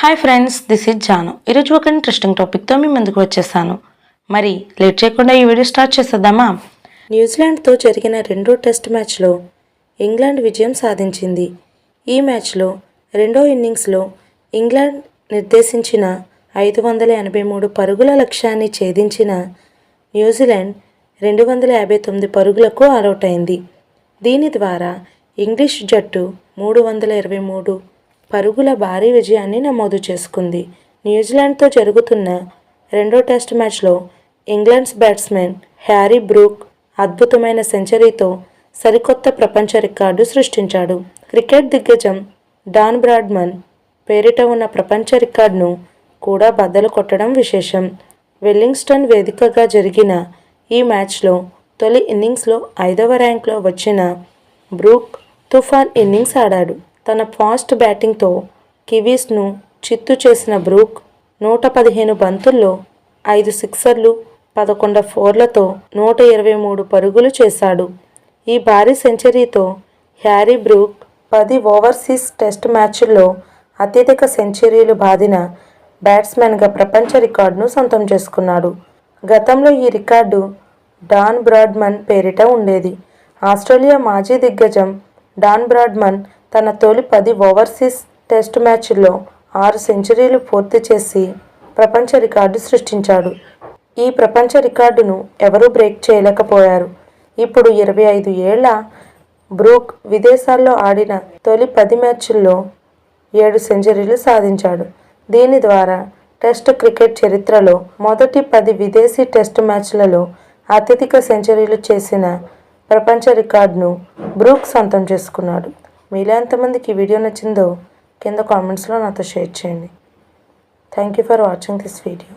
Hi friends this is Janu ఈరోజు ఒక interesting టాపిక్తో మీ ముందుకు వచ్చేసాను. మరి లేట్ చేయకుండా ఈ వీడియో స్టార్ట్ చేసేద్దామా? న్యూజిలాండ్తో జరిగిన రెండో టెస్ట్ మ్యాచ్లో ఇంగ్లాండ్ విజయం సాధించింది. ఈ మ్యాచ్లో రెండో ఇన్నింగ్స్లో ఇంగ్లాండ్ నిర్దేశించిన ఐదు వందల ఎనభై మూడు పరుగుల లక్ష్యాన్ని ఛేదించిన న్యూజిలాండ్ రెండు వందల యాభై తొమ్మిది పరుగులకు ఆలౌట్ అయింది. దీని ద్వారా ఇంగ్లీష్ జట్టు మూడు వందల ఇరవై మూడు పరుగుల భారీ విజయాన్ని నమోదు చేసుకుంది. న్యూజిలాండ్తో జరుగుతున్న రెండో టెస్ట్ మ్యాచ్లో ఇంగ్లాండ్స్ బ్యాట్స్మెన్ హ్యారీ బ్రూక్ అద్భుతమైన సెంచరీతో సరికొత్త ప్రపంచ రికార్డు సృష్టించాడు. క్రికెట్ దిగ్గజం డాన్ బ్రాడ్మన్ పేరిట ఉన్న ప్రపంచ రికార్డును కూడా బద్దలు కొట్టడం విశేషం. వెల్లింగ్స్టన్ వేదికగా జరిగిన ఈ మ్యాచ్లో తొలి ఇన్నింగ్స్లో ఐదవ ర్యాంక్లో వచ్చిన బ్రూక్ తుఫాన్ ఇన్నింగ్స్ ఆడాడు. తన ఫాస్ట్ బ్యాటింగ్తో కివీస్ను చిత్తు చేసిన బ్రూక్ నూట పదిహేను బంతుల్లో ఐదు సిక్సర్లు పదకొండు ఫోర్లతో నూట ఇరవై మూడు పరుగులు చేశాడు. ఈ భారీ సెంచరీతో హ్యారీ బ్రూక్ పది ఓవర్సీస్ టెస్ట్ మ్యాచ్ల్లో అత్యధిక సెంచరీలు బాదిన బ్యాట్స్మెన్గా ప్రపంచ రికార్డును సొంతం చేసుకున్నాడు. గతంలో ఈ రికార్డు డాన్ బ్రాడ్మన్ పేరిట ఉండేది. ఆస్ట్రేలియా మాజీ దిగ్గజం డాన్ బ్రాడ్మన్ తన తొలి పది ఓవర్సీస్ టెస్ట్ మ్యాచ్ల్లో ఆరు సెంచరీలు పూర్తి చేసి ప్రపంచ రికార్డు సృష్టించాడు. ఈ ప్రపంచ రికార్డును ఎవరూ బ్రేక్ చేయలేకపోయారు. ఇప్పుడు ఇరవై ఐదు ఏళ్ళ బ్రూక్ విదేశాల్లో ఆడిన తొలి పది మ్యాచ్ల్లో ఏడు సెంచరీలు సాధించాడు. దీని ద్వారా టెస్ట్ క్రికెట్ చరిత్రలో మొదటి పది విదేశీ టెస్ట్ మ్యాచ్లలో అత్యధిక సెంచరీలు చేసిన ప్రపంచ రికార్డును బ్రూక్ సొంతం చేసుకున్నాడు. మీలో ఎంతమందికి ఈ వీడియో నచ్చిందో కింద కామెంట్స్లో నాతో షేర్ చేయండి. Thank you for watching this video